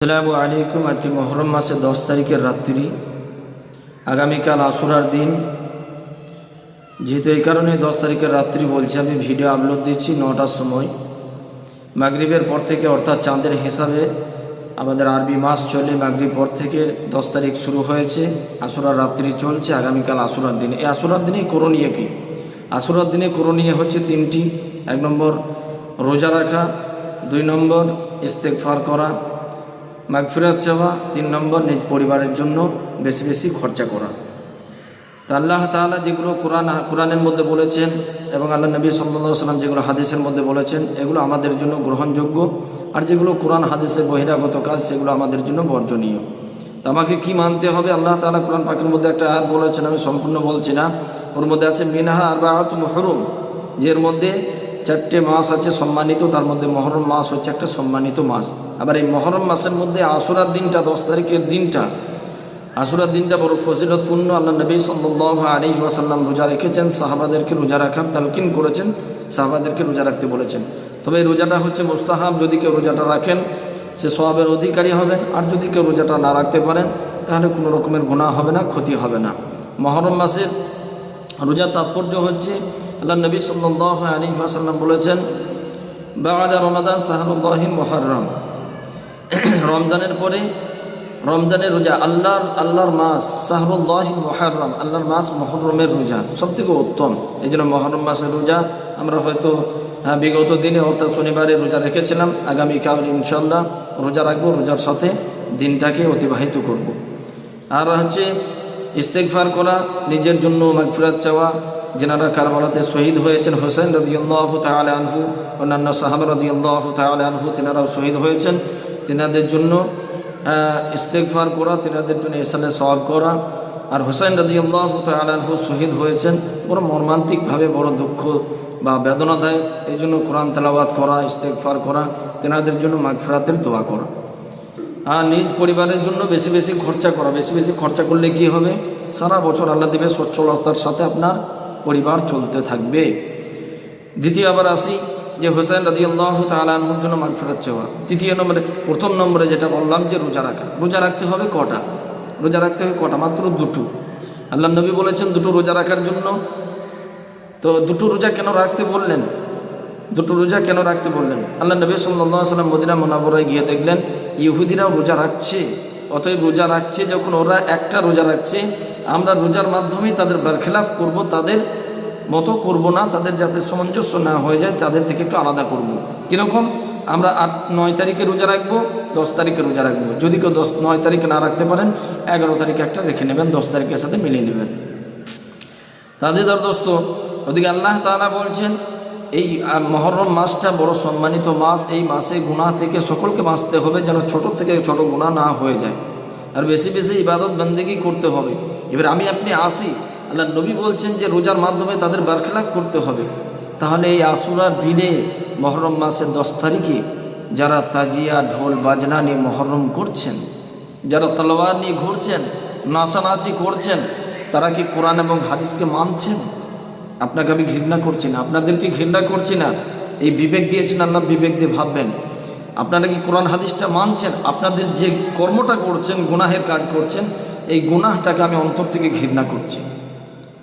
আসসালামু আলাইকুম। আজকে মহরম মাসের দশ তারিখের রাত্রি। আগামীকাল আসুরার দিন। যেহেতু এই কারণে দশ তারিখের রাত্রি বলছি, আমি ভিডিও আপলোড দিচ্ছি নটার সময়। মাগরিবের পর থেকে, অর্থাৎ চাঁদের হিসাবে আমাদের আরবি মাস চলে, মাগরিব পর থেকে দশ তারিখ শুরু হয়েছে আসুরার রাত্রি চলছে, আগামীকাল আসুরার দিন। এই আসুরার দিনে করণীয় কি? আশুরার দিনে করণীয় হচ্ছে তিনটি। এক নম্বর, রোজা রাখা, দুই নম্বর ইস্তেকফার করা মাগফিরাত চাওয়া, তিন নম্বর নিজ পরিবারের জন্য বেশি বেশি খরচা করা। তা আল্লাহ তাআলা যেগুলো কোরআন, কোরআনের মধ্যে বলেছেন এবং আল্লাহ নবী সাল্লা সাল্লাম যেগুলো হাদিসের মধ্যে বলেছেন, এগুলো আমাদের জন্য গ্রহণযোগ্য। আর যেগুলো কোরআন, হাদিসের বহিরাগত কাজ, সেগুলো আমাদের জন্য বর্জনীয়। আমাকে কি মানতে হবে? আল্লাহ তাআলা কোরআন পাখির মধ্যে একটা আয়াত বলেছেন, আমি সম্পূর্ণ বলছি না। ওর মধ্যে আছে, মিনহা আর বা মহরম যে এর মধ্যে চারটে মাস আছে সম্মানিত, তার মধ্যে মহরম মাস হচ্ছে একটা সম্মানিত মাস। আবার এই মহরম মাসের মধ্যে আশুরার দিনটা, দশ তারিখের দিনটা, আশুরার দিনটা বড় ফজিলতপূর্ণ। আল্লাহ নবী সাল্লাহ আলী ওয়াসাল্লাম রোজা রেখেছেন, সাহাবাদেরকে রোজা রাখার তালকিন করেছেন, সাহাবাদেরকে রোজা রাখতে বলেছেন। তবে এই রোজাটা হচ্ছে মুস্তাহাব, যদি কেউ রোজাটা রাখেন, সে সবাবের অধিকারী হবেন, আর যদি কেউ রোজাটা না রাখতে পারেন, তাহলে কোনো রকমের গুণা হবে না, ক্ষতি হবে না। মহরম মাসের রোজা তাৎপর্য হচ্ছে আল্লাহ নবী সাল্লাহ আলী ওয়াসাল্লাম বলেছেন বাগাদা রমাদান সাহানুল্লাহিম মহরম রমজানের পরে, রমজানের রোজা আল্লাহর আল্লাহর মাস সাহরুল্লাহ মহরম আল্লাহর মাস মহরমের রোজা সব থেকে উত্তম এই জন্য মহরম মাসের রোজা আমরা হয়তো বিগত দিনে অর্থাৎ শনিবারে রোজা রেখেছিলাম, আগামীকাল ইনশাল্লাহ রোজা রাখব, রোজার সাথে দিনটাকে অতিবাহিত করব। আর হচ্ছে ইস্তেকফার করা, নিজের জন্য মাগফিরাত চাওয়া যেনারা কারবালাতে শহীদ হয়েছেন, হোসেন রদিউল্লাহ তাহলে আনহু, অন্যান্য সাহাব রদিউল্লাহ তাহলে আনহু, তেনারাও শহীদ হয়েছেন। তেনাদের জন্য ইস্তেকফার করা, তেনাদের জন্য এসালে সওয়াব করা। আর হোসেন রদিউল্লাহ আনহু শহীদ হয়েছেন বড় মর্মান্তিকভাবে বড় দুঃখ বা বেদনা দেয় এই জন্য কোরআন তেলাবাদ করা ইস্তেকফার করা, তেনাদের জন্য মাগফিরাতের দোয়া করা। আর নিজ পরিবারের জন্য বেশি বেশি খরচা করা। বেশি বেশি খরচা করলে কি হবে? সারা বছর আল্লাহ দেবে সচ্ছলতার সাথে আপনার পরিবার চলতে থাকবে। দ্বিতীয় আবার আসি যে হোসেন রাজি আল্লাহ তালাহুর জন্য মাগ ফেরত চাওয়া। তৃতীয় নম্বরে, প্রথম নম্বরে যেটা বললাম যে রোজা রাখা। রোজা রাখতে হবে কটা? রোজা রাখতে হবে কটা? মাত্র দুটো। আল্লাহ নবী বলেছেন দুটো রোজা রাখার জন্য। তো দুটো রোজা কেন রাখতে বললেন? দুটো রোজা কেন রাখতে বললেন? আল্লাহ নবী সাল্লাম মদিনা মোনাবরায় গিয়ে দেখলেন, ইহুদিরাও রোজা রাখছে। অতএব রোজা রাখছে, যখন ওরা একটা রোজা রাখছে, আমরা রোজার মাধ্যমেই তাদের বারখেলাফ করব, তাদের মতো করব না, তাদের যাতে সামঞ্জস্য না হয়ে যায়, তাদের থেকে একটু আলাদা করব। কীরকম? আমরা আট, নয় তারিখে রোজা রাখব, দশ তারিখে রোজা রাখব। যদি কেউ দশ, নয় তারিখে না রাখতে পারেন, এগারো তারিখে একটা রেখে নেবেন, দশ তারিখের সাথে মিলিয়ে নেবেন। তাদের দর দোস্ত ওদিকে আল্লাহ তাআলা বলছেন এই মহরম মাসটা বড় সম্মানিত মাস। এই মাসে গুণা থেকে সকলকে বাঁচতে হবে যেন ছোট থেকে ছোট গুণা না হয়ে যায়। আর বেশি বেশি ইবাদত বন্দেগি করতে হবে। এবার আমি আপনি আসি। আল্লাহ নবী বলছেন যে রোজার মাধ্যমে তাদের বারখেলাপ করতে হবে। তাহলে এই আসুরার দিনে মহরম মাসের দশ তারিখে যারা তাজিয়া, ঢোল, বাজনা নিয়ে মহরম করছেন, যারা তলোয়ার নিয়ে ঘুরছেন, নাচানাচি করছেন, তারা কি কোরআন এবং হাদিসকে মানছেন? আপনাকে আমি ঘৃণা করছি না, আপনাদেরকে ঘৃণা করছি না। এই বিবেক দিয়েছেন আল্লাহ, বিবেক দিয়ে ভাববেন। আপনারা কি কোরআন হাদিসটা মানছেন? আপনাদের যে কর্মটা করছেন, গুনাহের কাজ করছেন, এই গুনাহটাকে আমি অন্তর থেকে ঘৃণা করছি।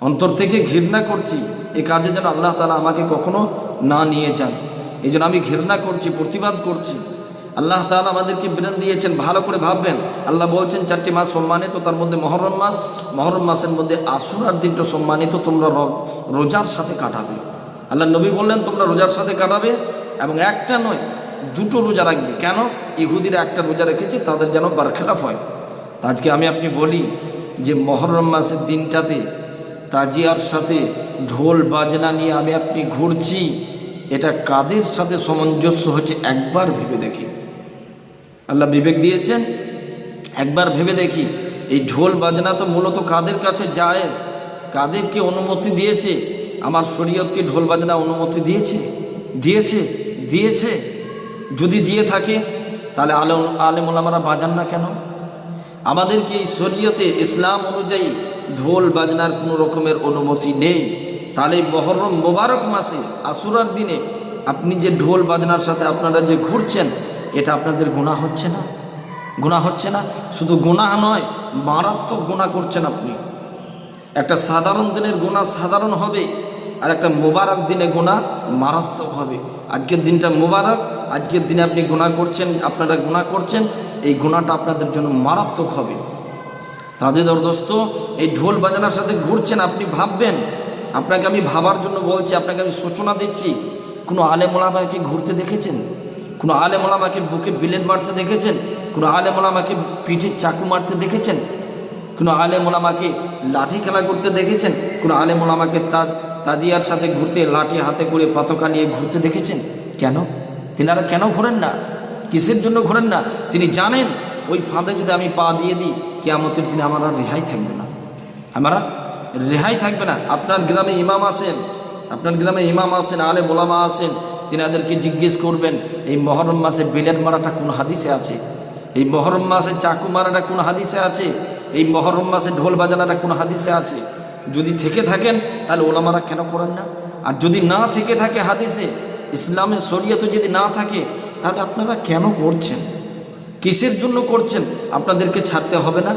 অন্তর থেকে ঘৃণা করছি এই কাজে যেন আল্লাহ তালা আমাকে কখনো না নিয়ে যান। এই আমি ঘৃণা করছি, প্রতিবাদ করছি। আল্লাহ তাআলা আমাদেরকে বিরান দিয়েছেন, ভালো করে ভাববেন। আল্লাহ বলছেন, চারটি মাস সম্মানিত, তার মধ্যে মহরম মাস। মহরম মাসের মধ্যে আসুরার দিনটা সম্মানিত, তোমরা রোজার সাথে কাটাবে। আল্লাহ নবী বললেন, তোমরা রোজার সাথে কাটাবে এবং একটা নয়, দুটো রোজা রাখবে। কেন? ইহুদিরা একটা রোজা রেখেছে, তাদের যেন বারখেলাফ হয়। আজকে আমি আপনি বলি যে মহরম মাসের দিনটাতে তাজিয়ার সাথে ঢোল বাজনা নিয়ে আমি আপনি ঘুরছি, এটা কাদের সাথে সামঞ্জস্য হচ্ছে একবার ভেবে দেখি। আল্লাহ বিবেক দিয়েছেন। একবার ভেবে দেখি, এই ঢোল বাজনা তো মূলত কাদের কাছে জায়েজ? কাদেরকে অনুমতি দিয়েছে? আমার শরীয়তকে ঢোল বাজনা অনুমতি দিয়েছে? দিয়েছে দিয়েছে। যদি দিয়ে থাকে, তাহলে আলম আলেমুলামারা বাজান না কেন? আমাদেরকে এই শরীয়তে ইসলাম অনুযায়ী ঢোল বাজনার কোনো রকমের অনুমতি নেই। তাহলে মহরম মোবারক মাসে, আসুরার দিনে আপনি যে ঢোল বাজনার সাথে আপনারা যে ঘুরছেন এটা আপনাদের গুণা হচ্ছে না? গুণা হচ্ছে না? শুধু গুণা নয়, মারাত্মক গুণা করছেন আপনি। একটা সাধারণ দিনের গুণা সাধারণ হবে, আর একটা মোবারক দিনে গোনা মারাত্মক হবে। আজকের দিনটা মোবারক, আজকের দিনে আপনি গুণা করছেন, আপনারা গুণা করছেন, এই গুণাটা আপনাদের জন্য মারাত্মক হবে। তাদের দোস্ত, এই ঢোল বাজানোর সাথে ঘুরছেন, আপনি ভাববেন, আপনাকে আমি ভাবার জন্য বলছি, আপনাকে আমি সূচনা দিচ্ছি। কোনো আলে মোলামাকে ঘুরতে দেখেছেন? কোনো আলে মোলামাকে বুকে বিলেন মারতে দেখেছেন? কোনো আলে মোলামাকে পিঠে চাকু মারতে দেখেছেন? কোনো আলে মোলামাকে লাঠি খেলা করতে দেখেছেন? কোনো আলে মোলামাকে তাজ, তাজিয়ার সাথে ঘুরতে লাঠি হাতে করে পতাকা নিয়ে ঘুরতে দেখেছেন? কেন? তিনারা কেন ঘোরেন না? কিসের জন্য ঘোরেন না? তিনি জানেন, ওই ফাঁদে যদি আমি পা দিয়ে দিই, কেয়ামতের দিনে আমার আর রেহাই থাকবে না। আমার রেহাই থাকবে না। আপনার গ্রামে ইমাম আছেন, আপনার গ্রামে ইমাম আছেন আলে মোলামা আছেন তিনাদেরকে জিজ্ঞেস করবেন, এই মহরম মাসে বেলের মারাটা কোন হাদিসে আছে? এই মহরম মাসে চাকু মারাটা কোন হাদিসে আছে? এই মহরম মাসে ঢোল বাজানাটা কোন হাদিসে আছে? যদি থেকে থাকেন, তাহলে ওলামারা কেন করেন না? আর যদি না থেকে থাকে হাদিসে, ইসলামের শরীয়ত যদি না থাকে, তাহলে আপনারা কেন করছেন? কিসের জন্য করছেন? আপনাদেরকে ছাড়তে হবে না?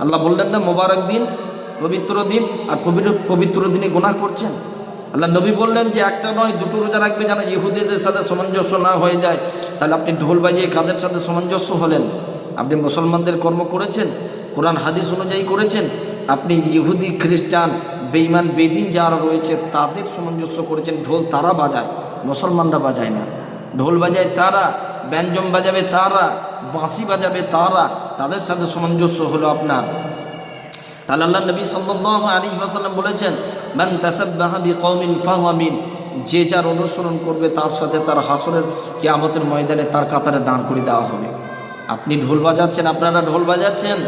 আল্লাহ বললেন না, মোবারক দিন, পবিত্র দিন, আর পবিত্র দিনে গোনা করছেন? আল্লাহ নবী বললেন যে একটা নয়, দুটো রোজা রাখবে যেন ইহুদিদের সাথে সামঞ্জস্য না হয়ে যায়। তাহলে আপনি ঢোল বাজিয়ে কাদের সাথে সামঞ্জস্য হলেন? আপনি মুসলমানদের কর্ম করেছেন? কোরআন, হাদিস অনুযায়ী করেছেন? আপনি ইহুদি, খ্রিস্টান বেইমান বেদিন যারা রয়েছে, তাদের সামঞ্জস্য করেছেন? ঢোল তারা বাজায়, মুসলমানরা বাজায় না। ঢোল বাজায় তারা, ব্যঞ্জম বাজাবে তারা, বাঁশি বাজাবে তারা, তাদের সাথে সামঞ্জস্য হলো আপনার। তাহলে আল্লাহ নবী সাল্লাল্লাহু আলাইহি ওয়াসাল্লাম বলেছেন, মান তাসাব্বাহা বিকওমিন ফাহুয়া মিন যে যার অনুসরণ করবে তার সাথে তার হাসরের কিয়ামতের ময়দানে তার কাতারে দাঁড় করে দেওয়া হবে। আপনি ঢোল বাজাচ্ছেন, আপনারা ঢোল বাজাচ্ছেন,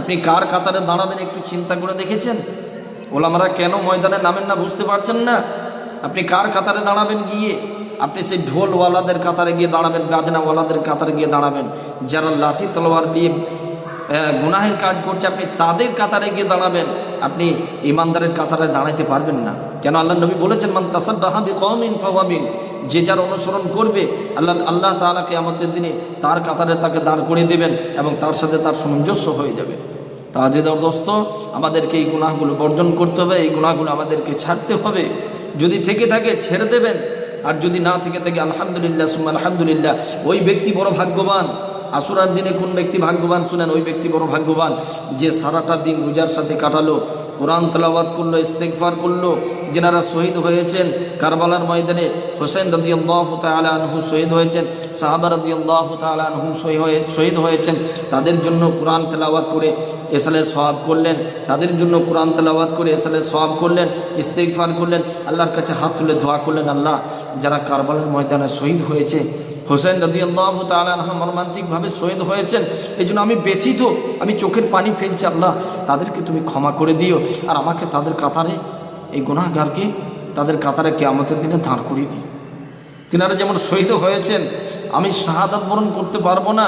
আপনি কার কাতারে দাঁড়াবেন একটু চিন্তা করে দেখেছেন? ওলামারা কেন ময়দানে নামেন না বুঝতে পারছেন না? আপনি কার কাতারে দাঁড়াবেন গিয়ে? আপনি সেই ঢোলওয়ালাদের কাতারে গিয়ে দাঁড়াবেন গাজনাওয়ালাদের কাতারে গিয়ে দাঁড়াবেন, যারা লাঠি, তলোয়ার দিয়ে গুনাহের কাজ করছে, আপনি তাদের কাতারে গিয়ে দাঁড়াবেন, আপনি ইমানদারের কাতারে দাঁড়াইতে পারবেন না। কেন আল্লাহ নবী বলেছেন, মান তাসাদ্দাহাবি কওমিন ফাওয়াবিন যে যার অনুসরণ করবে, আল্লাহ আল্লাহ তাআলাকে আমাদের দিনে তার কাতারে তাকে দাঁড় করে দেবেন এবং তার সাথে তার সামঞ্জস্য হয়ে যাবে। তাজেদর দোস্ত, আমাদেরকে এই গুনাহগুলো বর্জন করতে হবে, এই গুনাহগুলো আমাদেরকে ছাড়তে হবে। যদি থেকে থাকে, ছেড়ে দেবেন। আর যদি না থেকে থাকে, আলহামদুলিল্লাহ, সুম্মা আলহামদুলিল্লাহ, ওই ব্যক্তি বড় ভাগ্যবান। আসুরার দিনে কোন ব্যক্তি ভাগ্যবান শুনেন, ওই ব্যক্তি বড় ভাগ্যবান যে সারাটা দিন রোজার সাথে কাটালো, কোরআন তেলাওয়াত করল ইস্তেকফার করল, যেনারা শহীদ হয়েছেন কারবালার ময়দানে। হোসেন রদি আল্লাহ তালা আনহু শহীদ হয়েছেন, সাহাবা রদি আল্লাহ তালা আনহু শহীদ হয়েছেন। তাদের জন্য কোরআন তেলাওয়াত করে এসালে সওয়াব করলেন, তাদের জন্য কোরআন তেলাওয়াত করে এসালে সওয়াব করলেন ইস্তেকফার করলেন, আল্লাহর কাছে হাত তুলে ধোয়া করলেন, আল্লাহ, যারা কারবালার ময়দানে শহীদ হয়েছে হোসেন রদি আল্লাহ তালাহ মর্মান্তিকভাবে শহীদ হয়েছেন। এই জন্য আমি ব্যথিত, আমি চোখের পানি ফেলছি, আল্লাহ, তাদেরকে তুমি ক্ষমা করে দিও আর আমাকে তাদের কাতারে, এই গুনাহগারকে তাদের কাতারে কেয়ামতের দিনে দাঁড় করিয়ে দিই তিনারা যেমন শহীদ হয়েছেন, আমি শাহাদাত বরণ করতে পারব না,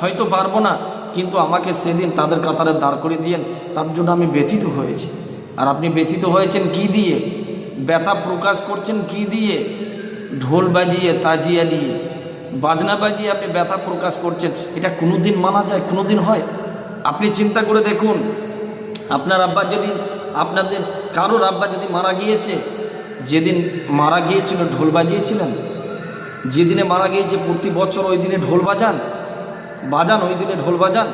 হয়তো পারব না, কিন্তু আমাকে সেদিন তাদের কাতারে দাঁড় করে দিয়েন, তার জন্য আমি ব্যথিত হয়েছি। আর আপনি ব্যথিত হয়েছেন কি দিয়ে? ব্যথা প্রকাশ করছেন কি দিয়ে? ঢোল বাজিয়ে, তাজিয়া নিয়ে। বাজনা বাজিয়ে আপনি ব্যথা প্রকাশ করছেন, এটা কোনোদিন মানা যায়, কোনোদিন হয়? আপনি চিন্তা করে দেখুন, আপনার আব্বা যেদিন, আপনাদের, কারোর আব্বা যদি মারা গিয়েছে, যেদিন মারা গিয়েছিল, ঢোল বাজিয়েছিলেন, যেদিনে মারা গিয়েছে প্রতি বছর ওই দিনে ঢোল বাজান বাজান, ওই দিনে ঢোল বাজান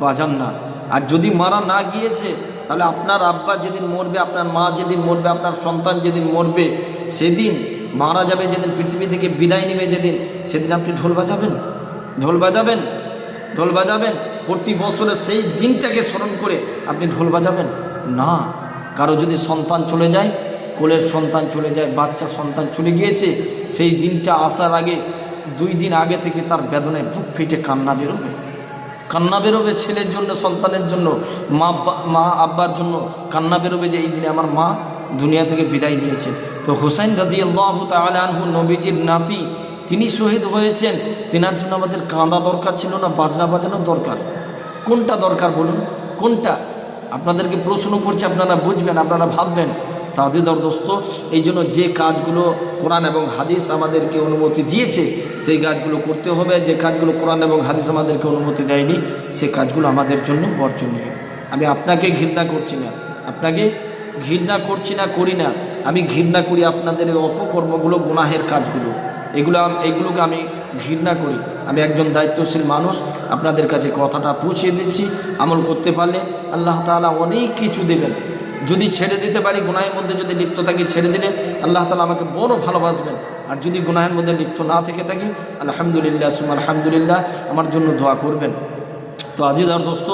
বাজান না। আর যদি মারা না গিয়েছে, তাহলে আপনার আব্বা যেদিন মরবে, আপনার মা যেদিন মরবে, আপনার সন্তান যেদিন মরবে, সেদিন মারা যাবে যেদিন, পৃথিবী থেকে বিদায় নেবে যেদিন, সেদিন আপনি ঢোল বাজাবেন? ঢোল বাজাবেন? ঢোল বাজাবেন? প্রতি বছরের সেই দিনটাকে স্মরণ করে আপনি ঢোল বাজাবেন? না। কারও যদি সন্তান চলে যায়, কোলের সন্তান চলে যায়, বাচ্চা সন্তান চলে গিয়েছে, সেই দিনটা আসার আগে, দুই দিন আগে থেকে তার বেদনায় বুক ফেটে কান্না বেরোবে। কান্না বেরোবে ছেলের জন্য, সন্তানের জন্য মা মা আব্বার জন্য কান্না বেরোবে যে, এই দিনে আমার মা দুনিয়া থেকে বিদায় নিয়েছে তো হোসেন রাজি আল্লাহ তালহু নবীজির নাতি, তিনি শহীদ হয়েছেন। তেনার জন্য আমাদের কাঁদা দরকার ছিল না, বাজনা বাজানো দরকার। কোনটা দরকার বলুন? কোনটা? আপনাদেরকে প্রশ্ন করছে, আপনারা বুঝবেন, আপনারা ভাববেন। তাজিদর দোস্ত, এই জন্য যে কাজগুলো কোরআন এবং হাদিস আমাদেরকে অনুমতি দিয়েছে, সেই কাজগুলো করতে হবে। যে কাজগুলো কোরআন এবং হাদিস আমাদেরকে অনুমতি দেয়নি, সে কাজগুলো আমাদের জন্য বর্জনীয়। আমি আপনাকে ঘৃণা করছি না। আপনাকে ঘৃণা করছি না, করি না। আমি ঘৃণা করি আপনাদের এই অপকর্মগুলো, গুনাহের কাজগুলো। এগুলো এগুলোকে আমি ঘৃণা করি। আমি একজন দায়িত্বশীল মানুষ, আপনাদের কাছে কথাটা পৌঁছে দিচ্ছি, আমল করতে পারলে আল্লাহ তাআলা অনেক কিছু দেবেন। যদি ছেড়ে দিতে পারি, গুনাহের মধ্যে যদি লিপ্ত থাকি, ছেড়ে দিলে আল্লাহ তালা আমাকে বড় ভালোবাসবেন। আর যদি গুনাহের মধ্যে লিপ্ত না থেকে থাকি, আলহামদুলিল্লাহ সুম আলহামদুলিল্লাহ আমার জন্য দোয়া করবেন। তো আজিদার দোস্ত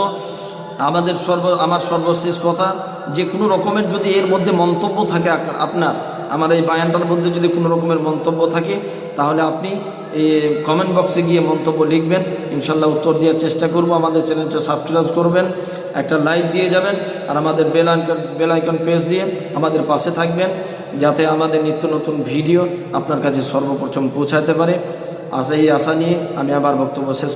আমাদের সর্ব, আমার সর্বশেষ কথা, যে কোনো রকমের যদি এর মধ্যে মন্তব্য থাকে আপনার, আমার এই বায়ানটার মধ্যে যদি কোনো রকমের মন্তব্য থাকে, তাহলে আপনি কমেন্ট বক্সে গিয়ে মন্তব্য লিখবেন, ইনশাল্লাহ উত্তর দেওয়ার চেষ্টা করব, আমাদের চ্যানেলটা সাবস্ক্রাইব করবেন, একটা লাইক দিয়ে যাবেন, আর আমাদের bell icon bell icon press দিয়ে আমাদের পাশে থাকবেন, যাতে আমাদের নিত্য নতুন ভিডিও আপনার কাছে সর্বপ্রথম পৌঁছাতে পারে। আশা এই আশা নিয়ে আমি আবার বক্তব্য শেষ